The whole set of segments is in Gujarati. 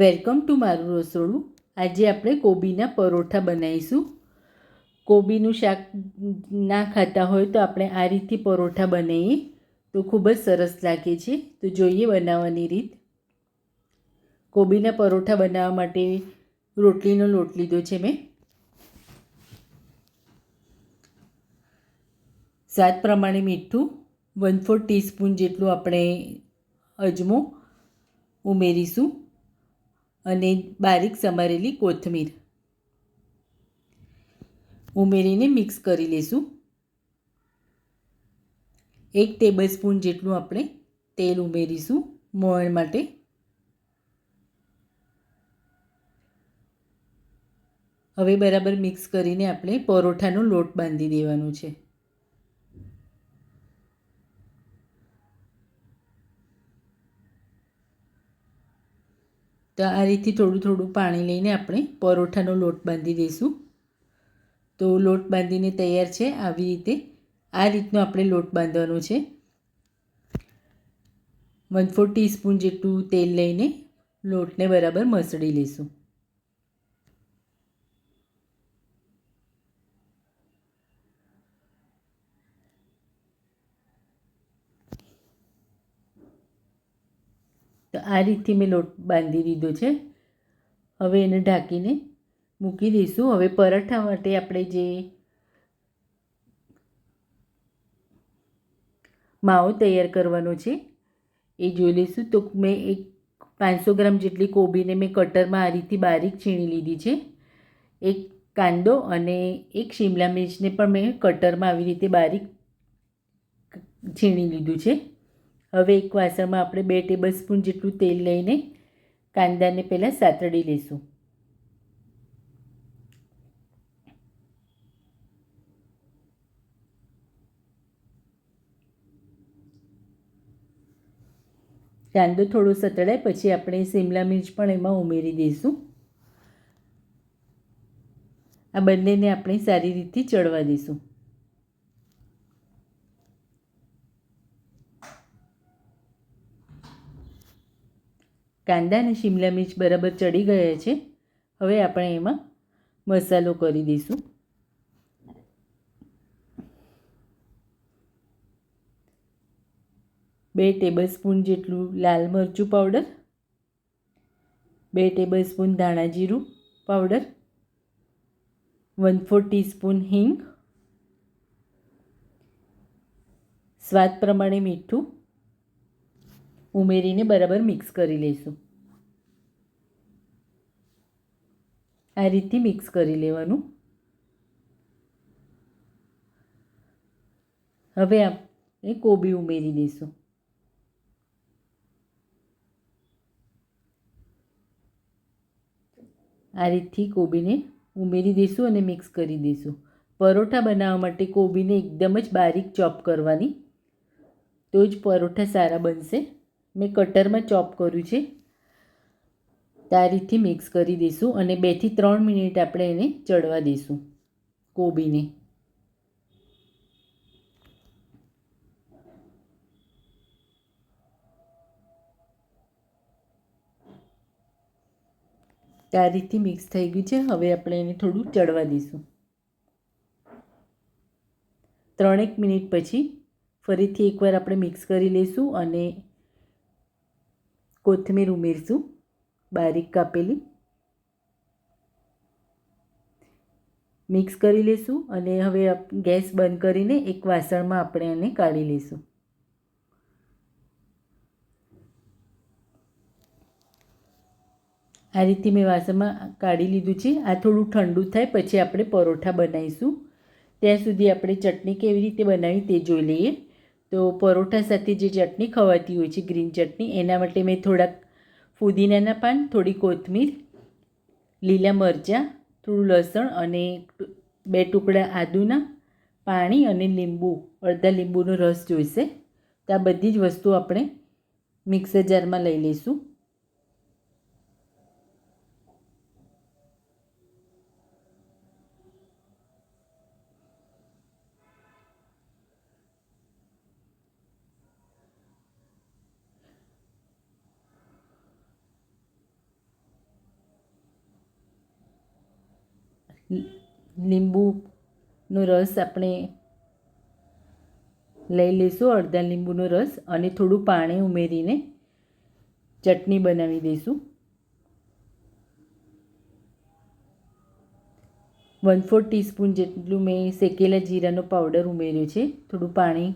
વેલકમ ટુ મારું રસોડું. આજે આપણે કોબીના પરોઠા બનાવીશું. કોબીનું શાક ના ખાતા હોય તો આપણે આ રીતથી પરોઠા બનાવીએ. તો ખૂબ જ સરસ લાગે છે. તો જોઈએ બનાવવાની રીત. કોબીના પરોઠા બનાવવા માટે રોટલીનો લોટ લીધો છે મેં. સ્વાદ પ્રમાણે મીઠું વન ફોર ટીસ્પૂન જેટલું આપણે અજમો ઉમેરીશું. અને બારીક સમારેલી કોથમીર. ઉમેરીને મિક્સ કરી લઈશું એક ટેબલ સ્પૂન જેટલું આપણે તેલ ઉમેરીશું મોણ માટે. હવે બરાબર મિક્સ કરીને આપણે પરોઠાનો લોટ બાંધી દેવાનો છે. તો આ રીતથી થોડું થોડું પાણી લઈને આપણે પરોઠાનો લોટ બાંધી દઈશું. તો લોટ બાંધીને તૈયાર છે આવી રીતે. આ રીતનો આપણે લોટ બાંધવાનો છે. વન ફોર ટીસ્પૂન જેટલું તેલ લઈને લોટને બરાબર મસળી લઈશું. આ રીતથી મેં લોટ બાંધી દીધો છે. હવે એને ઢાંકીને મૂકી દઈશું. હવે પરાઠા માટે આપણે જે માવો તૈયાર કરવાનો છે, એ જોઈ લઈશું. તો મેં એક પાંચસો ગ્રામ જેટલી કોબીને મેં કટરમાં આ રીતે બારીક છીણી લીધી છે. એક કાંદો અને એક શિમલા મિર્ચને પણ મેં કટરમાં આવી રીતે બારીક છીણી લીધું છે. હવે એક વાસણમાં આપણે બે ટેબલ સ્પૂન જેટલું તેલ લઈને કાંદાને પહેલાં સાતડી લઈશું. કાંદો થોડો સતળાય, પછી આપણે શિમલા મિર્ચ પણ એમાં ઉમેરી દઈશું. આ બંનેને આપણે સારી રીતે ચડવા દઈશું. કાંદા અને શિમલા મિર્ચ બરાબર ચડી ગયા છે. હવે આપણે એમાં મસાલો કરી દઈશું. બે ટેબલ સ્પૂન જેટલું લાલ મરચું પાવડર, બે ટેબલ સ્પૂન ધાણા જીરું પાવડર, વન ફોર ટીસ્પૂન હિંગ, સ્વાદ પ્રમાણે મીઠું ઉમેરીને બરાબર મિક્સ કરી લઈશું. આ રીતથી મિક્સ કરી લેવાનું. હવે આપણે કોબી ઉમેરી દઈશું. આ રીતથી કોબીને ઉમેરી દઈશું અને મિક્સ કરી દઈશું. પરોઠા બનાવવા માટે કોબીને એકદમ જ બારીક ચોપ કરવાની. તો જ પરોઠા સારા બનશે. મેં કટરમાં ચોપ કર્યું છે. આ મિક્સ કરી દઈશું અને બેથી ત્રણ મિનિટ આપણે એને ચડવા દઈશું કોબીને. આ રીતથી મિક્સ થઈ ગયું છે. હવે આપણે એને થોડું ચડવા દઈશું. ત્રણેક મિનિટ પછી ફરીથી એકવાર આપણે મિક્સ કરી લઈશું અને કોથમીર ઉમેરશું, બારીક કાપેલી. મિક્સ કરી લઈશું અને હવે ગેસ બંધ કરીને એક વાસણમાં આપણે એને કાઢી લઈશું આ રીતે મેં વાસણમાં કાઢી લીધું છે. આ થોડું ઠંડુ થાય પછી આપણે પરોઠા બનાવીશું. ત્યાં સુધી આપણે ચટણી કેવી રીતે બનાવી તે જોઈ લઈએ. તો પરોઠા સાથે જે ચટણી ખવાતી હોય છે ગ્રીન ચટણી, એના માટે મેં થોડાક ફુદીનાના પાન, થોડી કોથમીર, લીલા મરચાં, થોડું લસણ અને બે ટુકડા આદુના પાણી અને લીંબુ, અડધા લીંબુનો રસ જોઈશે. તો આ બધી જ વસ્તુ આપણે મિક્સર જારમાં લઈ લઈશું. લીંબુનો રસ આપણે લઈ લઈશું, અડધા લીંબુનો રસ અને થોડું પાણી ઉમેરીને ચટણી બનાવી દઈશું. વન ફોર ટીસ્પૂન જેટલું મેં શેકેલા જીરાનો પાવડર ઉમેર્યો છે, થોડું પાણી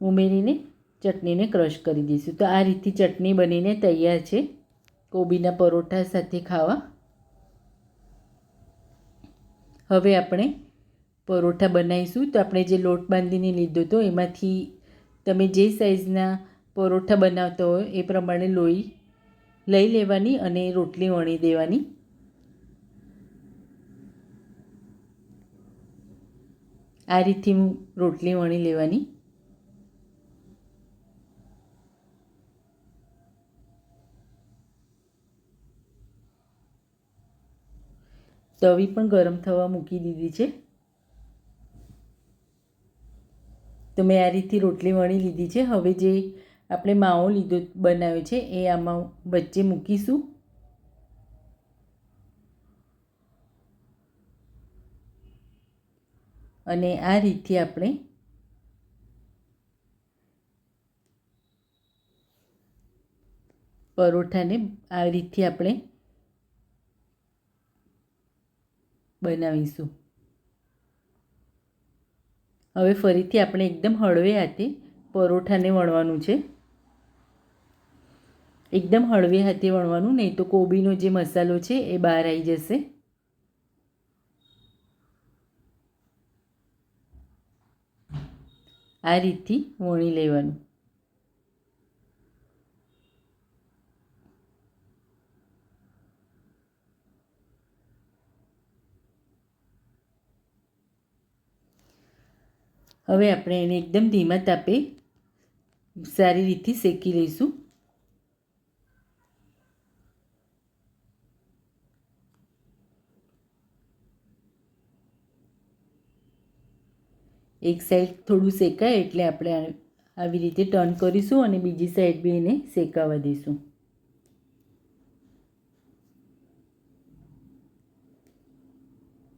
ઉમેરીને ચટણીને ક્રશ કરી દઈશું. તો આ રીતથી ચટણી બનીને તૈયાર છે. કોબીના પરોઠા સાથે ખાવા. હવે આપણે પરોઠા બનાવીશું. તો આપણે જે લોટ બાંધીને લીધો હતો એમાંથી તમે જે સાઈઝના પરોઠા બનાવતા હોય એ પ્રમાણે લોહી લઈ લેવાની અને રોટલી વણી દેવાની. આ રીતથી રોટલી વણી લેવાની. તવી પણ ગરમ થવા મૂકી દીધી છે. તો મેં આ રીતથી રોટલી વણી લીધી છે. હવે જે આપણે માવો લીધો બનાવ્યો છે, એ આમાં વચ્ચે મૂકીશું. અને આ રીતથી આપણે પરોઠાને આ રીતથી આપણે બનાવીશું હવે ફરીથી આપણે એકદમ હળવે હાથે પરોઠાને વણવાનું છે. એકદમ હળવે હાથે વણવાનું, નહીં તો કોબીનો જે મસાલો છે એ બહાર આવી જશે. આ રીતથી વણી લેવાનું. હવે આપણે એને એકદમ ધીમા તાપે સારી રીતથી શેકી લઈશું. એક સાઈડ થોડું શેકાય એટલે આપણે આવી રીતે ટર્ન કરીશું અને બીજી સાઈડ બી એને શેકાવા દઈશું.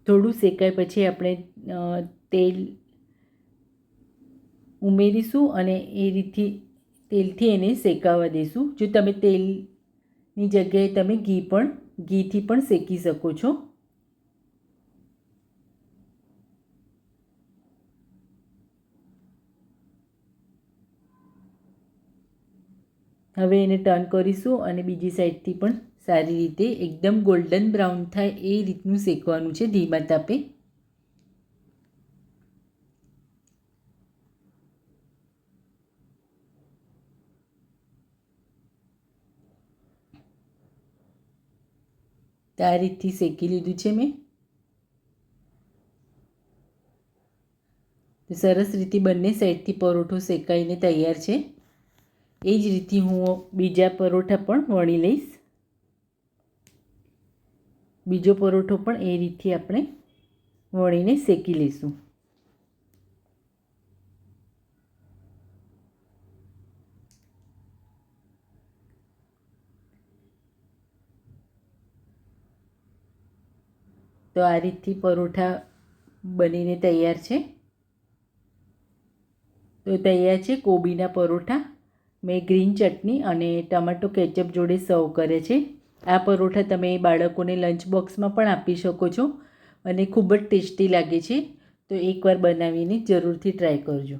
થોડું શેકાય પછી આપણે તેલ ઉમેરીશું અને એ રીતથી તેલથી એને શેકાવા દઈશું જો તમે તેલની જગ્યાએ તમે ઘી પણ, ઘીથી પણ શેકી શકો છો. હવે એને ટર્ન કરીશું અને બીજી સાઈડથી પણ સારી રીતે એકદમ ગોલ્ડન બ્રાઉન થાય એ રીતનું શેકવાનું છે ધીમા તાપે. તો આ રીતથી શેકી લીધું છે મેં. સરસ રીતે બંને સાઈડથી પરોઠો શેકાઈને તૈયાર છે. એ જ રીતે હું બીજા પરોઠા પણ વણી લઈશ. બીજો પરોઠો પણ એ રીતથી આપણે વણીને શેકી લઈશું. તો આ રીતથી પરોઠા બનીને તૈયાર છે. તો તૈયાર છે કોબીના પરોઠા. મેં ગ્રીન ચટણી અને ટમાટો કેચઅપ જોડે સર્વ કરે છે. આ પરોઠા તમે બાળકોને લંચ બોક્સમાં પણ આપી શકો છો અને ખૂબ જ ટેસ્ટી લાગે છે. તો એકવાર બનાવીને જરૂરથી ટ્રાય કરજો.